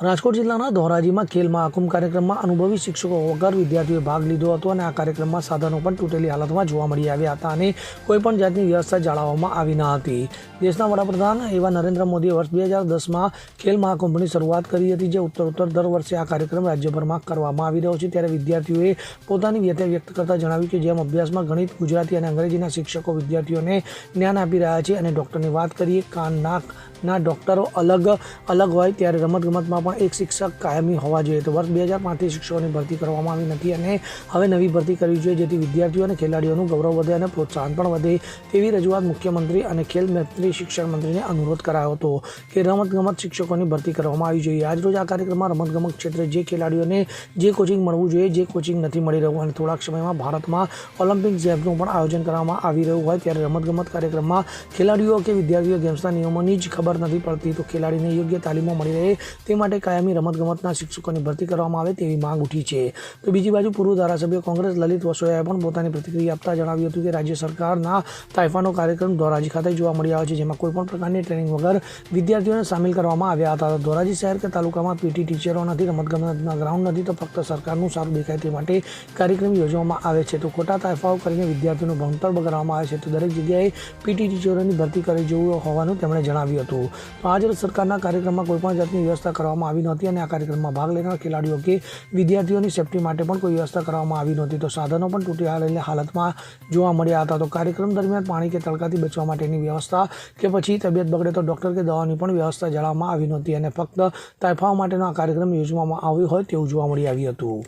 રાજકોટ જિલ્લાના ધોરાજીમાં ખેલ મહાકુંભ કાર્યક્રમમાં અનુભવી શિક્ષકો વગર વિદ્યાર્થીઓએ ભાગ લીધો હતો અને આ કાર્યક્રમમાં સાધનો પણ તૂટેલી હાલતમાં જોવા મળી આવ્યા હતા અને કોઈપણ જાતની વ્યવસ્થા જાળવવામાં આવી ન હતી. દેશના વડાપ્રધાન એવા નરેન્દ્ર મોદીએ વર્ષ બે હજાર દસમાં ખેલ મહાકુંભની શરૂઆત કરી હતી, જે ઉત્તર ઉત્તર દર વર્ષે આ કાર્યક્રમ રાજ્યભરમાં કરવામાં આવી રહ્યો છે. ત્યારે વિદ્યાર્થીઓએ પોતાની વ્યથા વ્યક્ત કરતા જણાવ્યું કે જેમ અભ્યાસમાં ગણિત, ગુજરાતી અને અંગ્રેજીના શિક્ષકો વિદ્યાર્થીઓને જ્ઞાન આપી રહ્યા છે અને ડૉક્ટરની વાત કરીએ, કાન નાકના ડૉક્ટરો અલગ અલગ હોય ત્યારે રમતગમતમાં પણ એક શિક્ષક કાયમી હોવા જોઈએ. તો વર્ષ બે હજાર પાંચથી શિક્ષકોની ભરતી કરવામાં આવી નથી અને હવે નવી ભરતી કરવી જોઈએ જેથી વિદ્યાર્થીઓ અને ખેલાડીઓનું ગૌરવ વધે અને પ્રોત્સાહન પણ વધે તેવી રજૂઆત મુખ્યમંત્રી અને ખેલ મંત્રી, શિક્ષણ મંત્રીને અનુરોધ કરાયો હતો કે રમતગમત શિક્ષકોની ભરતી કરવામાં આવી જોઈએ. આજરોજ આ કાર્યક્રમમાં રમતગમત ક્ષેત્રે જે ખેલાડીઓને જે કોચિંગ મળવું જોઈએ, જે કોચિંગ નથી મળી રહ્યું અને થોડાક સમયમાં ભારતમાં ઓલિમ્પિક ગેમ્સનું પણ આયોજન કરવામાં આવી રહ્યું હોય ત્યારે રમતગમત કાર્યક્રમમાં ખેલાડીઓ કે વિદ્યાર્થીઓ ગેમ્સના નિયમોની જ ખબર નથી પડતી. તો ખેલાડીને યોગ્ય તાલીમો મળી રહે તે માટે કાયમી રમતગમતના શિક્ષકોની ભરતી કરવામાં આવે તેવી માંગ ઉઠી છે. તો બીજી બાજુ પૂર્વ ધારાસભ્ય કોંગ્રેસ લલિત વસોયાએ પણ પોતાની પ્રતિક્રિયા આપતા જણાવ્યું હતું કે રાજ્ય સરકારના તાઇફાનો કાર્યક્રમ ધોરાજી ખાતે જોવા મળી આવ્યો છે, જેમાં કોઈપણ પ્રકારની ટ્રેનિંગ વગર વિદ્યાર્થીઓને સામેલ કરવામાં આવ્યા હતા. ધોરાજી શહેર કે તાલુકામાં પીટી ટીચરો નથી, રમતગમતના ગ્રાઉન્ડ નથી, તો ફક્ત સરકારનું સારું દેખાય તે માટે કાર્યક્રમ યોજવામાં આવે છે. તો ખોટા તાઇફાઓ કરીને વિદ્યાર્થીઓનું ભણતર બગાડવામાં આવે છે. તો દરેક જગ્યાએ પીટી ટીચરોની ભરતી કરી જવું હોવાનું તેમણે જણાવ્યું હતું. તો આજ સરકારના કાર્યક્રમમાં કોઈપણ જાતની વ્યવસ્થા કરવામાં આવી નહોતી અને આ કાર્યક્રમમાં ભાગ લેનાર ખેલાડીઓ કે વિદ્યાર્થીઓની સેફટી માટે પણ કોઈ વ્યવસ્થા કરવામાં આવી નહોતી. તો સાધનો પણ તૂટી હાલેલી હાલતમાં જોવા મળ્યા હતા. તો કાર્યક્રમ દરમિયાન પાણી કે તડકાથી બચવા માટેની વ્યવસ્થા કે પછી તબિયત બગડે તો ડૉક્ટર કે દવાની પણ વ્યવસ્થા જણાવવામાં આવી નહોતી અને ફક્ત તાઇફાઓ માટેનો આ કાર્યક્રમ યોજવામાં આવ્યો હોય તેવું જોવા મળી આવ્યું હતું.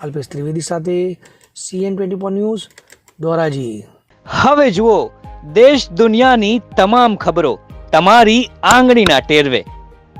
અલ્પેશ ત્રિવેદી સાથે CN twenty four news, Dhoraji. હવે જુઓ, દેશ દુનિયાની તમામ ખબરો તમારી આંગળીના ટેરવે.